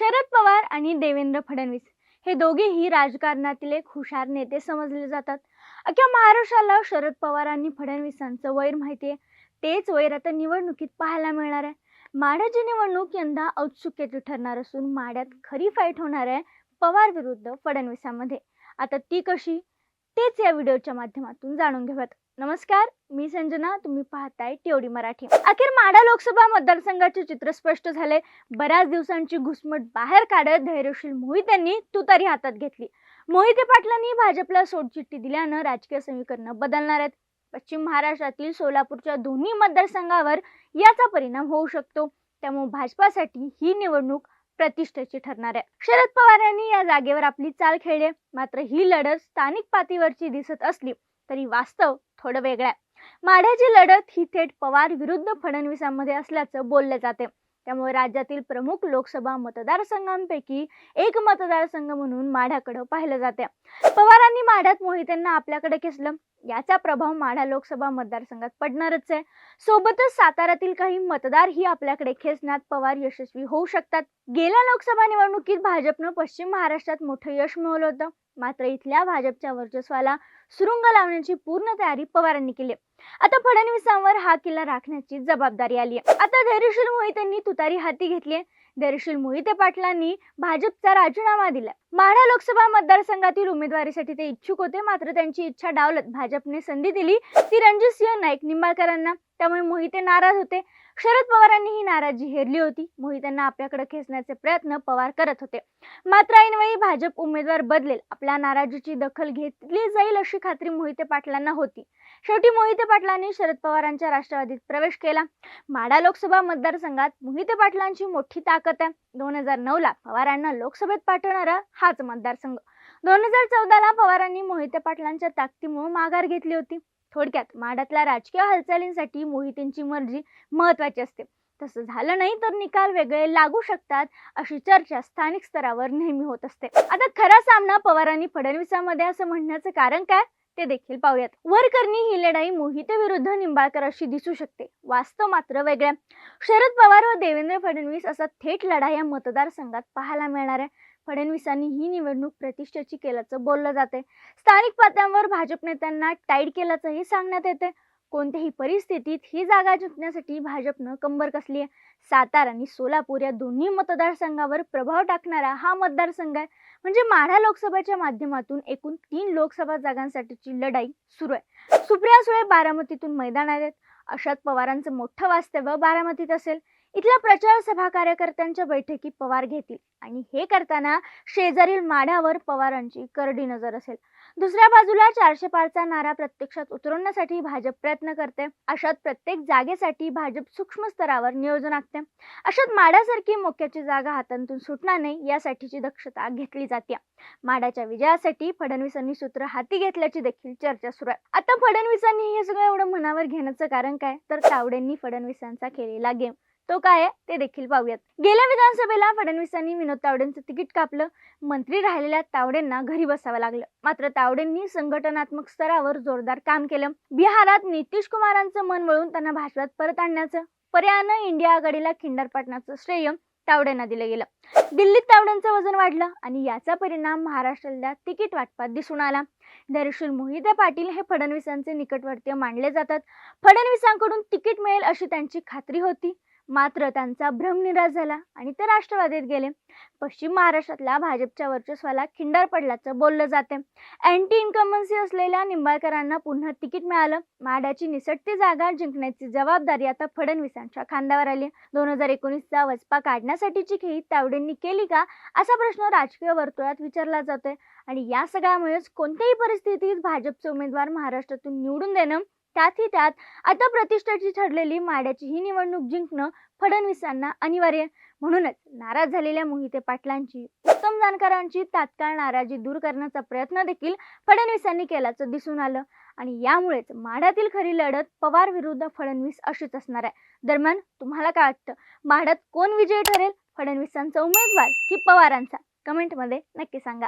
शरद पवार आणि देवेंद्र फडणवीस हे दोघेही राजकारणातील एक हुशार नेते समजले जातात. अख्ख्या महाराष्ट्राला शरद पवार आणि फडणवीसांचं वैर माहितीये तेच वैर आता निवडणुकीत पाहायला मिळणार आहे. माढ्याची निवडणूक यंदा औत्सुक्याची ठरणार असून माढ्यात खरी फाईट होणार आहे पवार विरुद्ध फडणवीसांमध्ये. आता ती कशी? तेच या व्हिडिओच्या माध्यमातून जाणून घेऊयात. नमस्कार मी संजना तुम्ही पाहताय टेवडी मराठी. अखेर माढा लोकसभा मतदारसंघाचे चित्र स्पष्ट झाले. बऱ्याच दिवसांची घुसमट बाहेर काढत धैर्यशील मोहित यांनी तुतारी हातात घेतली. मोहिते पाटलांनी भाजपला सोडचिठ्ठी दिल्यानं राजकीय समीकरणं बदलणार आहेत. पश्चिम महाराष्ट्रातील सोलापूरच्या दोन्ही मतदारसंघावर याचा परिणाम होऊ शकतो. त्यामुळे भाजपासाठी ही निवडणूक प्रतिष्ठेची ठरणार आहे. शरद पवार यांनी या जागेवर आपली चाल खेळली मात्र ही लढत स्थानिक पातळीवरची दिसत असली तरी वास्तव थोडं वेगळं आहे. माढ्याची लढत ही थेट पवार विरुद्ध फडणवीसांमध्ये असल्याचं बोलले जाते. त्यामुळे राज्यातील प्रमुख लोकसभा मतदारसंघांपैकी एक मतदारसंघ म्हणून माढ्याकडे पाहिलं जाते. पवारांनी माढ्यात मोहितेंना आपल्याकडे खेचलं. याचा प्रभाव माढा लोकसभा मतदारसंघात पडणारच आहे. सोबतच साताऱ्यातील काही मतदारही आपल्याकडे खेचण्यात पवार यशस्वी होऊ शकतात. गेल्या लोकसभा निवडणुकीत भाजपनं पश्चिम महाराष्ट्रात मोठं यश मिळवलं होतं. मात्र इथल्या भाजपच्या वर्चस्वाला सुरुंग लावण्याची पूर्ण तयारी पवारांनी केली. आता फडणवीसांवर हा किल्ला राखण्याची जबाबदारी आली आहे. आता धैर्यशील मोहितेंनी तुतारी हाती घेतली धैर्यशील मोहिते पाटलांनी भाजपचा राजीनामा दिला माढा लोकसभा मतदारसंघातील उमेदवारीसाठी ते इच्छुक होते मात्र त्यांची इच्छा डावलत भाजपने संधी दिली. ती रणजितसिंह नाईक निंबाळकरांना त्यामुळे मोहिते नाराज होते. शरद पवारांनी ही नाराजी हेरली होती. मोहितांना आपल्याकडे खेचण्याचे प्रयत्न पवार करत होते. मात्र ऐनवेळी भाजप उमेदवार बदलेल. आपल्या नाराजीची दखल घेतली जाईल अशी खात्री मोहिते पाटलांना होती. शेवटी मोहिते पाटलांनी शरद पवारांच्या राष्ट्रवादीत प्रवेश केला. माडा लोकसभा मतदारसंघात मोहिते पाटलांची मोठी ताकद आहे. दोन हजार नऊ ला पवारांना लोकसभेत पाठवणारा हाच मतदारसंघ. दोन हजार चौदाला पवारांनी मोहिते पाटलांच्या ताकदीमुळे माघार घेतली होती. थोडक्यात माडातल्या राजकीय हालचालींसाठी मोहितेंची मर्जी महत्वाची असते. तसं झालं नाही तर निकाल वेगळे लागू शकतात अशी चर्चा स्थानिक स्तरावर नेहमी होत असते. आता खरा सामना पवार आणि फडणवीसांमध्ये असं म्हणण्याचं कारण काय? ते देखील पाहूयात. वरकरणी ही लढाई मोहिते विरुद्ध निंबाळकर अशी दिसू शकते. वास्तव मात्र वेगळ्या. शरद पवार व देवेंद्र फडणवीस असा थेट लढा या मतदारसंघात पाहायला मिळणार आहे. फडणवीसांनी ही निवडणूक प्रतिष्ठेची केल्याचं बोललं जाते स्थानिक पातळ्यांवर भाजप नेत्यांना टाईट केल्याचंही सांगण्यात येते कोणत्याही परिस्थितीत ही जागा जिंकण्यासाठी भाजपनं कंबर कसली आहे? सातारा आणि सोलापूर या दोन्ही मतदारसंघावर प्रभाव टाकणारा हा मतदारसंघ आहे. म्हणजे माढा लोकसभेच्या माध्यमातून एकूण तीन लोकसभा जागांसाठीची लढाई सुरू आहे. सुप्रिया सुळे बारामतीतून मैदानात आहेत. अशात पवारांचं मोठं वास्तव्य बारामतीत असेल. इथल्या प्रचार सभा कार्यकर्त्यांच्या बैठकी पवार घेतील. आणि हे करताना शेजारील माढ्यावर पवारांची करडी नजर असेल. दुसऱ्या बाजूला चारशे पारचा नारा प्रत्यक्षात उतरवण्यासाठी भाजप प्रयत्न करते. अशात प्रत्येक जागेसाठी भाजप सूक्ष्म स्तरावर नियोजन आखते. अशात माढ्यासारखी मोक्याची जागा हातांतून सुटणार नाही यासाठीची दक्षता घेतली जाते माढ्याच्या विजयासाठी फडणवीसांनी सूत्र हाती घेतल्याची देखील चर्चा सुरू आहे. आता फडणवीसांनी हे सगळं एवढं मनावर घेण्याचं कारण काय? तर तावडेंनी फडणवीसांचा केलेला गेम. तो काय आहे? ते देखील पाहूयात. गेल्या विधानसभेला फडणवीसांनी विनोद तावडेंचं तिकीट कापलं. मंत्री राहिलेल्या तावडेंना घरी बसावं लागलं. मात्र तावडेंनी संघटनात्मक स्तरावर जोरदार काम केलं. बिहारात नितीश कुमारांचं मन वळून त्यांना भाजपात परत आणण्याचं पर्यायानं इंडिया आघाडीला खिंडार पाडण्याचं श्रेय तावडेंना दिलं गेलं. दिल्लीत तावडेंचं वजन वाढलं आणि याचा परिणाम महाराष्ट्रातल्या तिकीट वाटपात दिसून आला. धैर्यशील मोहिते पाटील हे फडणवीसांचे निकटवर्तीय मानले जातात. फडणवीसांकडून तिकीट मिळेल अशी त्यांची खात्री होती. मात्र त्यांचा भ्रमनिराश झाला आणि ते राष्ट्रवादीत गेले. पश्चिम महाराष्ट्रातल्या भाजपच्या वर्चस्वाला खिंडार पडल्याचं बोललं जाते. अँटी इन्कमन्सी असलेल्या निंबाळकरांना पुन्हा तिकीट मिळालं. माड्याची निसटती जागा जिंकण्याची जबाबदारी आता फडणवीसांच्या खांद्यावर आली दोन हजार एकोणीसचा वचपा काढण्यासाठीची खेळी तावडेंनी केली का? असा प्रश्न राजकीय वर्तुळात विचारला जातोय. आणि या सगळ्यामुळेच कोणत्याही परिस्थितीत भाजपचे उमेदवार महाराष्ट्रातून निवडून देणं त्यातही त्यात आता प्रतिष्ठाची ठरलेली माड्याची ही निवडणूक जिंकणं फडणवीसांना अनिवार्य. म्हणूनच नाराज झालेल्या मोहिते पाटलांची उत्तम जाणकारांची तात्काळ नाराजी दूर करण्याचा प्रयत्न देखील फडणवीसांनी केल्याचं दिसून आलं. आणि यामुळेच माढ्यातील खरी लढत पवार विरुद्ध फडणवीस अशीच असणार आहे. दरम्यान तुम्हाला काय वाटतं? माढ्यात कोण विजयी ठरेल? फडणवीसांचा उमेदवार की पवारांचा? कमेंटमध्ये नक्की सांगा.